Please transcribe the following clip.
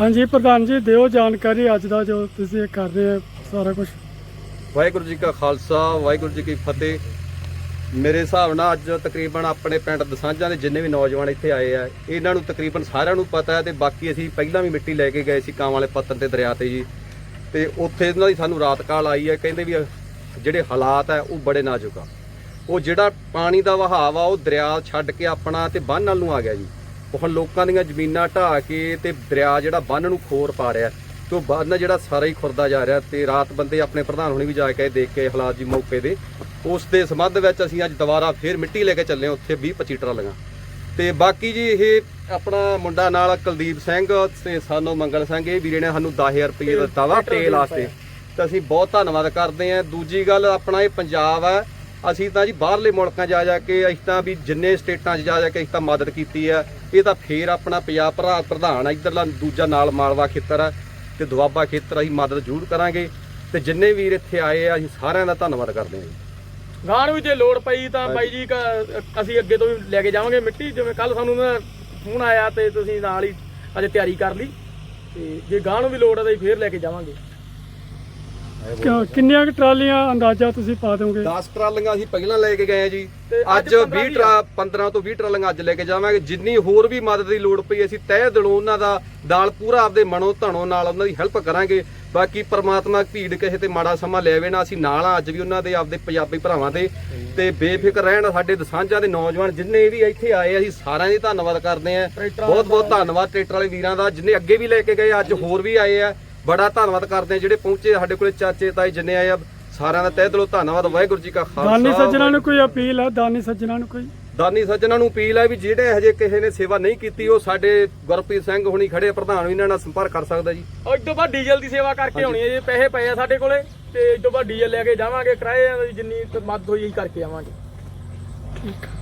ਹਾਂਜੀ, ਪ੍ਰਧਾਨ ਜੀ, ਦਿਓ ਜਾਣਕਾਰੀ। ਅੱਜ ਦਾ ਜੋ ਤੁਸੀਂ ਇਹ ਕਰ ਰਹੇ ਹੋ, ਸਾਰਾ ਕੁਝ ਵਾਹਿਗੁਰੂ ਜੀ ਕਾ ਖਾਲਸਾ, ਵਾਹਿਗੁਰੂ ਜੀ ਕੀ ਫਤਿਹ। ਮੇਰੇ ਹਿਸਾਬ ਨਾਲ ਅੱਜ ਤਕਰੀਬਨ ਆਪਣੇ ਪਿੰਡ ਦਸਾਂਝਾਂ ਦੇ ਜਿੰਨੇ ਵੀ ਨੌਜਵਾਨ ਇੱਥੇ ਆਏ ਆ, ਇਹਨਾਂ ਨੂੰ ਤਕਰੀਬਨ ਸਾਰਿਆਂ ਨੂੰ ਪਤਾ ਹੈ ਤੇ ਬਾਕੀ ਅਸੀਂ ਪਹਿਲਾਂ ਵੀ ਮਿੱਟੀ ਲੈ ਕੇ ਗਏ ਸੀ ਕਾਂ ਵਾਲੇ ਪੱਤਨ ਤੇ ਦਰਿਆ ਤੇ ਜੀ। ਤੇ ਉੱਥੇ ਇਹਨਾਂ ਦੀ ਸਾਨੂੰ ਰਾਤ ਕਾਲ ਆਈ ਹੈ, ਕਹਿੰਦੇ ਵੀ ਜਿਹੜੇ ਹਾਲਾਤ ਹੈ, ਉਹ ਬੜੇ ਨਾਜ਼ੁਕ ਆ। ਉਹ ਜਿਹੜਾ ਪਾਣੀ ਦਾ ਵਹਾਅ ਆ ਉਹ ਦਰਿਆ ਛੱਡ ਕੇ ਆਪਣਾ ਤੇ ਬੰਨ ਨਾਲ ਨੂੰ ਆ ਗਿਆ ਜੀ। ਉਹ ਲੋਕਾਂ ਦੀਆਂ ਜ਼ਮੀਨਾਂ ਢਾਹ ਕੇ ਤੇ ਦਰਿਆ ਜਿਹੜਾ ਬੰਨ ਨੂੰ ਖੋਰ ਪਾ ਰਿਹਾ। ਤੇ ਉਹ ਬੰਨ ਜਿਹੜਾ ਸਾਰਾ ਹੀ ਖੁਰਦਾ ਜਾ ਰਿਹਾ ਤੇ ਰਾਤ ਬੰਦੇ ਆਪਣੇ ਪ੍ਰਧਾਨ ਹੁਣੀ ਵੀ ਜਾ ਕੇ ਦੇਖ ਕੇ ਹਾਲਾਤ ਜੀ ਮੌਕੇ ਦੇ। ਉਸ ਦੇ ਸੰਬੰਧ ਵਿੱਚ ਅਸੀਂ ਅੱਜ ਦੁਬਾਰਾ ਫੇਰ ਮਿੱਟੀ ਲੈ ਕੇ ਚੱਲੇ ਹਾਂ ਉੱਥੇ 20 25 ਟਰਾਲੀਆਂ। ਤੇ ਬਾਕੀ ਜੀ ਇਹ ਆਪਣਾ ਮੁੰਡਾ ਨਾਲ ਕੁਲਦੀਪ ਸਿੰਘ ਤੇ ਸਾਨੂੰ ਮੰਗਲ ਸਿੰਘ ਇਹ ਵੀਰੇ ਨੇ ਸਾਨੂੰ 10000 ਰੁਪਏ ਦਿੱਤਾ ਵਾ ਤੇਲ ਵਾਸਤੇ। ਤਾਂ ਅਸੀਂ ਬਹੁਤ ਧੰਨਵਾਦ ਕਰਦੇ ਹਾਂ। ਦੂਜੀ ਗੱਲ ਆਪਣਾ ਇਹ ਪੰਜਾਬ ਹੈ ਅਸੀਂ ਤਾਂ ਜੀ ਬਾਹਰਲੇ ਮੁਲਕਾਂ ਜਾ ਜਾ ਕੇ ਅਸੀਂ ਤਾਂ ਵੀ ਜਿੰਨੇ ਸਟੇਟਾਂ 'ਚ ਜਾ ਜਾ ਕੇ ਅਸੀਂ ਤਾਂ ਮਦਦ ਕੀਤੀ ਹੈ ਇਹ ਤਾਂ ਫੇਰ ਆਪਣਾ ਪੰਜਾਬ ਭਰਾ ਪ੍ਰਧਾਨ ਆ ਇਧਰਲਾ ਦੂਜਾ ਨਾਲ ਮਾਲਵਾ ਖੇਤਰ ਆ ਤੇ ਦੁਆਬਾ ਖੇਤਰ ਅਸੀਂ ਮਦਦ ਜ਼ਰੂਰ ਕਰਾਂਗੇ ਤੇ ਜਿੰਨੇ ਵੀਰ ਇੱਥੇ ਆਏ ਆ ਅਸੀਂ ਸਾਰਿਆਂ ਦਾ ਧੰਨਵਾਦ ਕਰਦੇ ਹਾਂ ਜੀ। ਗਾਣ ਵੀ ਜੇ ਲੋੜ ਪਈ ਤਾਂ ਬਾਈ ਜੀ ਅਸੀਂ ਅੱਗੇ ਤੋਂ ਵੀ ਲੈ ਕੇ ਜਾਵਾਂਗੇ ਮਿੱਟੀ ਜਿਵੇਂ ਕੱਲ ਸਾਨੂੰ ਨਾ ਫੋਨ ਆਇਆ ਤੇ ਤੁਸੀਂ ਨਾਲ ਹੀ ਅਜੇ ਤਿਆਰੀ ਕਰ ਲਈ। ਤੇ ਜੇ ਗਾਣ ਨੂੰ ਵੀ ਲੋੜ ਹੈ ਤਾਂ ਅਸੀਂ ਫੇਰ ਲੈ ਕੇ ਜਾਵਾਂਗੇ। ਕਿੰਨੀਆਂ ਕੁ ਟਰਾਲੀਆਂ ਅੰਦਾਜ਼ਾ ਤੁਸੀਂ ਪਾ ਦੋਗੇ 10 ਟਰਾਲੀਆਂ ਅਸੀਂ ਪਹਿਲਾਂ ਲੈ ਕੇ ਗਏ ਆ ਜੀ। ਤੇ ਅੱਜ ਅੱਜ 15 20 ਟਰਾ 15 ਤੋਂ 20 ਟਰਾਲੀਆਂ ਅੱਜ ਲੈ ਕੇ ਜਾਵਾਂਗੇ। ਜਿੰਨੀ ਹੋਰ ਵੀ ਮਦਦ ਦੀ ਲੋੜ ਪਈ ਅਸੀਂ ਤਹਿ ਦਿਲੋਂ ਉਹਨਾਂ ਦਾ ਦਾਲ ਪੂਰਾ ਆਪਦੇ ਮਨੋਂ ਧਣੋਂ ਨਾਲ ਉਹਨਾਂ ਦੀ ਹੈਲਪ ਕਰਾਂਗੇ। ਬਾਕੀ ਪ੍ਰਮਾਤਮਾ ਭੀੜ ਕਿਸੇ ਤੇ ਮਾੜਾ ਸਮਾਂ ਲਿਆਵੇ ਨਾ ਅਸੀਂ ਨਾਲ ਆ ਅੱਜ ਵੀ ਉਹਨਾਂ ਦੇ ਆਪਦੇ ਪੰਜਾਬੀ ਭਰਾਵਾਂ ਦੇ। ਤੇ ਬੇਫਿਕਰ ਰਹਿਣ ਸਾਡੇ ਦਸਾਂਝਾਂ ਦੇ ਨੌਜਵਾਨ ਜਿੰਨੇ ਵੀ ਇੱਥੇ ਆਏ ਆ, ਅਸੀਂ ਸਾਰਿਆਂ ਦੀ ਧੰਨਵਾਦ ਕਰਦੇ ਆ ਬਹੁਤ ਬਹੁਤ ਧੰਨਵਾਦ ਟਰੈਕਟਰ ਵਾਲੇ ਵੀਰਾਂ ਦਾ ਜਿੰਨੇ ਅੱਗੇ ਵੀ ਲੈ ਕੇ ਗਏ ਅੱਜ ਹੋਰ ਵੀ ਆਏ ਆ। ਬੜਾ ਧੰਨਵਾਦ ਕਰਦੇ ਆ ਜਿਹੜੇ ਪਹੁੰਚੇ ਸਾਡੇ ਕੋਲੇ ਚਾਚੇ ਤਾਏ ਜਿੰਨੇ ਆਏ ਆ ਸਾਰਿਆਂ ਦਾ ਤਹਿ ਦਿਲੋਂ ਧੰਨਵਾਦ ਵਾਹਿਗੁਰੂ ਜੀ ਕਾ ਖਾਲਸਾ ਦਾਨੀ ਸੱਜਣਾ ਨੂੰ ਕੋਈ ਅਪੀਲ ਹੈ? ਦਾਨੀ ਸੱਜਣਾ ਨੂੰ ਕੋਈ? ਦਾਨੀ ਸੱਜਣਾ ਨੂੰ ਅਪੀਲ ਹੈ ਵੀ ਜਿਹੜੇ ਹਜੇ ਕਿਸੇ ਨੇ ਸੇਵਾ ਨਹੀਂ ਕੀਤੀ ਉਹ ਸਾਡੇ ਗੁਰਪ੍ਰੀਤ ਸਿੰਘ ਹੁਣੀ ਖੜੇ ਪ੍ਰਧਾਨ ਵੀ ਇਹਨਾਂ ਨਾਲ ਸੰਪਰਕ ਕਰ ਸਕਦਾ ਜੀ। ਤੋਂ ਬਾਅਦ ਡੀਜ਼ਲ ਦੀ ਸੇਵਾ ਕਰਕੇ ਆਉਣੀ ਹੈ ਜੇ ਪੈਸੇ ਪਏ ਆ ਸਾਡੇ ਕੋਲੇ ਤੇ ਤੋਂ ਬਾਅਦ ਡੀਜ਼ਲ ਲੈ ਕੇ ਜਾਵਾਂਗੇ ਕਿਰਾਏ ਦੀ ਜਿੰਨੀ ਮਦਦ ਹੋਈ ਕਰਕੇ ਆਵਾਂਗੇ। ਠੀਕ ਹੈ